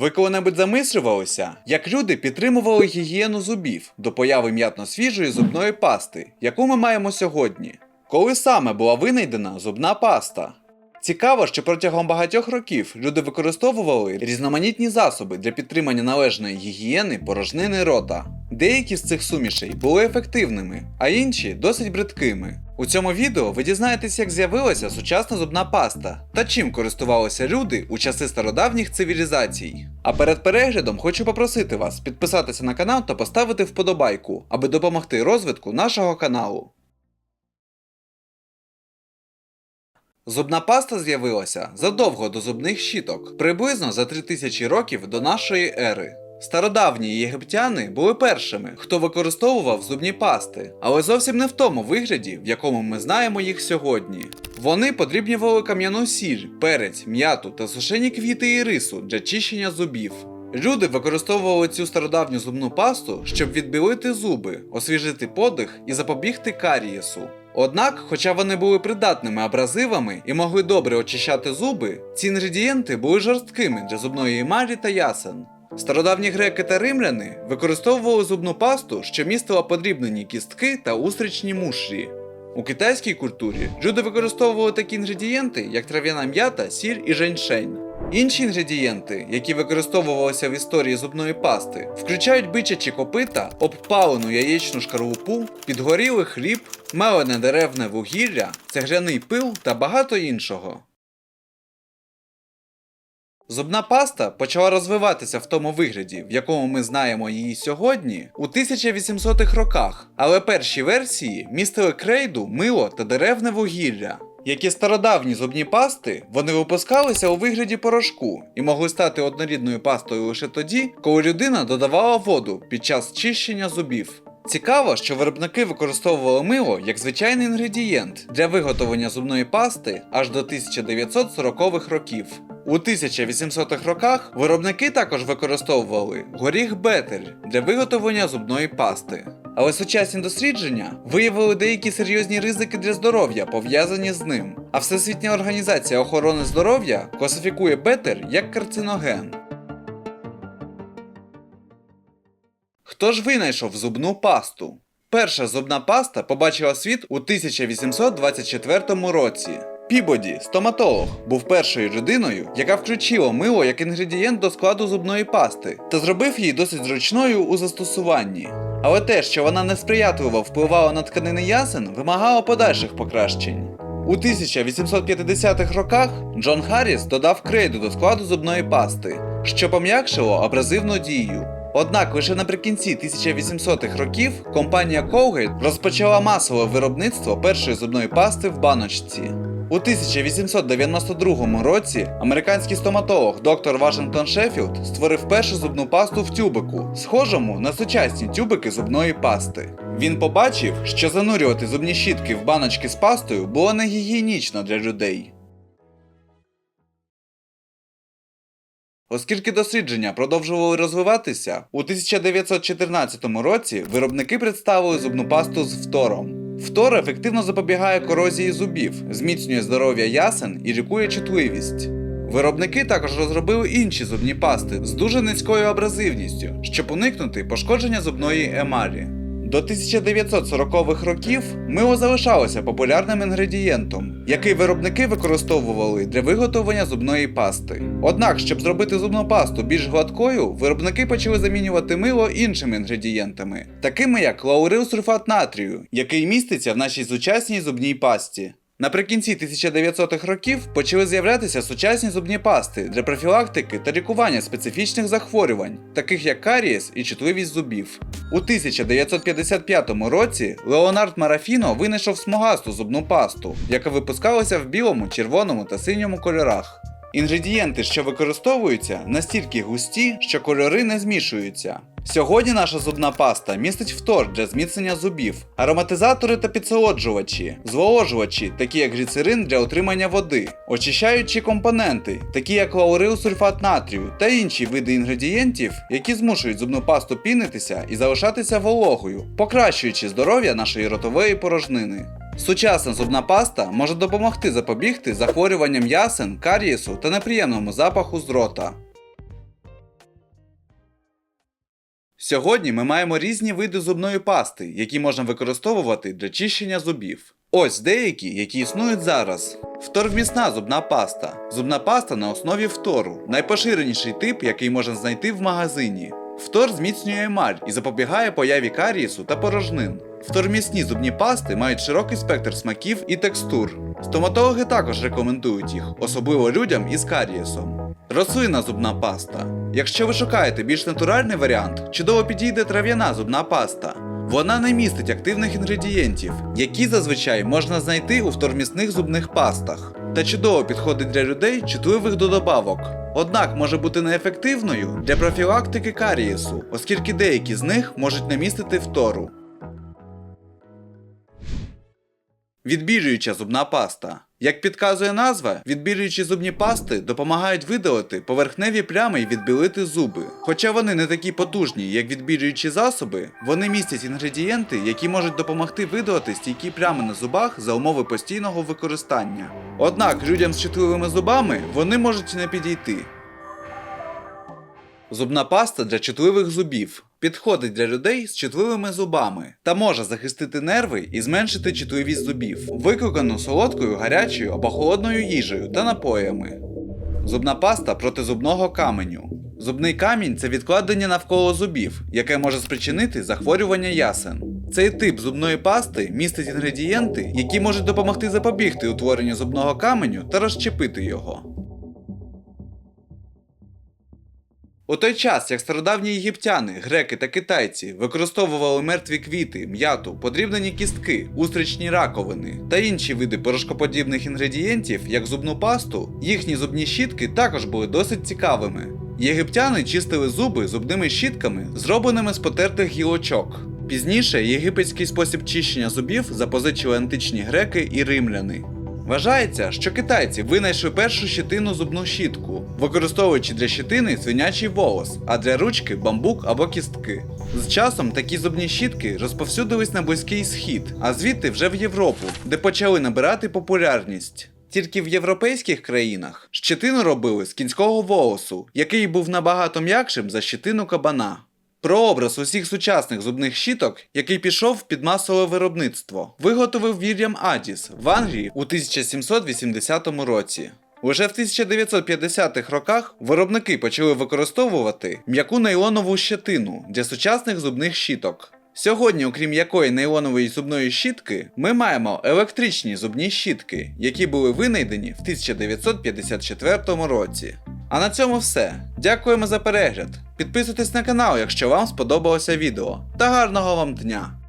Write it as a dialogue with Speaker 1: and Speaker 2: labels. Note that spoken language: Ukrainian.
Speaker 1: Ви коли-небудь замислювалися, як люди підтримували гігієну зубів до появи м'ятно-свіжої зубної пасти, яку ми маємо сьогодні? Коли саме була винайдена зубна паста? Цікаво, що протягом багатьох років люди використовували різноманітні засоби для підтримання належної гігієни порожнини рота. Деякі з цих сумішей були ефективними, а інші досить бридкими. У цьому відео ви дізнаєтесь, як з'явилася сучасна зубна паста та чим користувалися люди у часи стародавніх цивілізацій. А перед переглядом хочу попросити вас підписатися на канал та поставити вподобайку, аби допомогти розвитку нашого каналу. Зубна паста з'явилася задовго до зубних щіток, приблизно за 3000 років до нашої ери. Стародавні єгиптяни були першими, хто використовував зубні пасти, але зовсім не в тому вигляді, в якому ми знаємо їх сьогодні. Вони подрібнювали кам'яну сіль, перець, м'яту та сушені квіти і рису для чищення зубів. Люди використовували цю стародавню зубну пасту, щоб відбілити зуби, освіжити подих і запобігти карієсу. Однак, хоча вони були придатними абразивами і могли добре очищати зуби, ці інгредієнти були жорсткими для зубної емалі та ясен. Стародавні греки та римляни використовували зубну пасту, що містила подрібнені кістки та устричні мушлі. У китайській культурі люди використовували такі інгредієнти, як трав'яна м'ята, сіль і женьшень. Інші інгредієнти, які використовувалися в історії зубної пасти, включають бичачі копита, обпалену яєчну шкарлупу, підгорілий хліб, мелене деревне вугілля, цегляний пил та багато іншого. Зубна паста почала розвиватися в тому вигляді, в якому ми знаємо її сьогодні, у 1800-х роках, але перші версії містили крейду, мило та деревне вугілля. Як і стародавні зубні пасти, вони випускалися у вигляді порошку і могли стати однорідною пастою лише тоді, коли людина додавала воду під час чищення зубів. Цікаво, що виробники використовували мило як звичайний інгредієнт для виготовлення зубної пасти аж до 1940-х років. У 1800-х роках виробники також використовували горіх бетель для виготовлення зубної пасти. Але сучасні дослідження виявили деякі серйозні ризики для здоров'я, пов'язані з ним. А Всесвітня організація охорони здоров'я класифікує бетель як карциноген. Хто ж винайшов зубну пасту? Перша зубна паста побачила світ у 1824 році. Пібоді, стоматолог, був першою людиною, яка включила мило як інгредієнт до складу зубної пасти та зробив її досить зручною у застосуванні. Але те, що вона несприятливо впливала на тканини ясен, вимагало подальших покращень. У 1850-х роках Джон Харріс додав крейду до складу зубної пасти, що пом'якшило абразивну дію. Однак лише наприкінці 1800-х років компанія Colgate розпочала масове виробництво першої зубної пасти в баночці. У 1892 році американський стоматолог доктор Вашингтон Шеффілд створив першу зубну пасту в тюбику, схожому на сучасні тюбики зубної пасти. Він побачив, що занурювати зубні щітки в баночки з пастою було негігієнічно для людей. Оскільки дослідження продовжували розвиватися, у 1914 році виробники представили зубну пасту з фтором. Фтор ефективно запобігає корозії зубів, зміцнює здоров'я ясен і лікує чутливість. Виробники також розробили інші зубні пасти з дуже низькою абразивністю, щоб уникнути пошкодження зубної емалі. До 1940-х років мило залишалося популярним інгредієнтом, який виробники використовували для виготовлення зубної пасти. Однак, щоб зробити зубну пасту більш гладкою, виробники почали замінювати мило іншими інгредієнтами, такими як лаурилсульфат натрію, який міститься в нашій сучасній зубній пасті. Наприкінці 1900-х років почали з'являтися сучасні зубні пасти для профілактики та лікування специфічних захворювань, таких як карієс і чутливість зубів. У 1955 році Леонард Марафіно винайшов смугасту зубну пасту, яка випускалася в білому, червоному та синьому кольорах. Інгредієнти, що використовуються, настільки густі, що кольори не змішуються. Сьогодні наша зубна паста містить фтор для зміцнення зубів, ароматизатори та підсолоджувачі, зволожувачі, такі як гліцерин для отримання води, очищаючі компоненти, такі як лаурилсульфат натрію та інші види інгредієнтів, які змушують зубну пасту пінитися і залишатися вологою, покращуючи здоров'я нашої ротової порожнини. Сучасна зубна паста може допомогти запобігти захворюванням ясен, карієсу та неприємному запаху з рота. Сьогодні ми маємо різні види зубної пасти, які можна використовувати для чищення зубів. Ось деякі, які існують зараз. Вторвмісна зубна паста. Зубна паста на основі фтору. Найпоширеніший тип, який можна знайти в магазині. Фтор зміцнює емаль і запобігає появі карієсу та порожнин. Втормісні зубні пасти мають широкий спектр смаків і текстур. Стоматологи також рекомендують їх, особливо людям із карієсом. Рослинна зубна паста. Якщо ви шукаєте більш натуральний варіант, чудово підійде трав'яна зубна паста. Вона не містить активних інгредієнтів, які зазвичай можна знайти у втормісних зубних пастах, та чудово підходить для людей, чутливих до добавок. Однак може бути неефективною для профілактики карієсу, оскільки деякі з них можуть не містити фтору. Відбілююча зубна паста. Як підказує назва, відбілюючі зубні пасти допомагають видалити поверхневі плями і відбілити зуби. Хоча вони не такі потужні, як відбілюючі засоби, вони містять інгредієнти, які можуть допомогти видалити стійкі плями на зубах за умови постійного використання. Однак людям з чутливими зубами вони можуть не підійти. Зубна паста для чутливих зубів підходить для людей з чутливими зубами та може захистити нерви і зменшити чутливість зубів, викликану солодкою, гарячою або холодною їжею та напоями. Зубна паста проти зубного каменю. Зубний камінь це відкладення навколо зубів, яке може спричинити захворювання ясен. Цей тип зубної пасти містить інгредієнти, які можуть допомогти запобігти утворенню зубного каменю та розщепити його. У той час, як стародавні єгиптяни, греки та китайці використовували мертві квіти, м'яту, подрібнені кістки, устричні раковини та інші види порошкоподібних інгредієнтів, як зубну пасту, їхні зубні щітки також були досить цікавими. Єгиптяни чистили зуби зубними щітками, зробленими з потертих гілочок. Пізніше єгипетський спосіб чищення зубів запозичили античні греки і римляни. Вважається, що китайці винайшли першу щетину зубну щітку, використовуючи для щетини свинячий волос, а для ручки бамбук або кістки. З часом такі зубні щітки розповсюдились на близький схід, а звідти вже в Європу, де почали набирати популярність. Тільки в європейських країнах щетину робили з кінського волосу, який був набагато м'якшим за щетину кабана. Прообраз усіх сучасних зубних щіток, який пішов під масове виробництво, виготовив Вільям Адіс в Англії у 1780 році. Лише в 1950-х роках виробники почали використовувати м'яку нейлонову щетину для сучасних зубних щіток. Сьогодні, окрім якої нейлонової зубної щітки, ми маємо електричні зубні щітки, які були винайдені в 1954 році. А на цьому все. Дякуємо за перегляд. Підписуйтесь на канал, якщо вам сподобалося відео. Та гарного вам дня!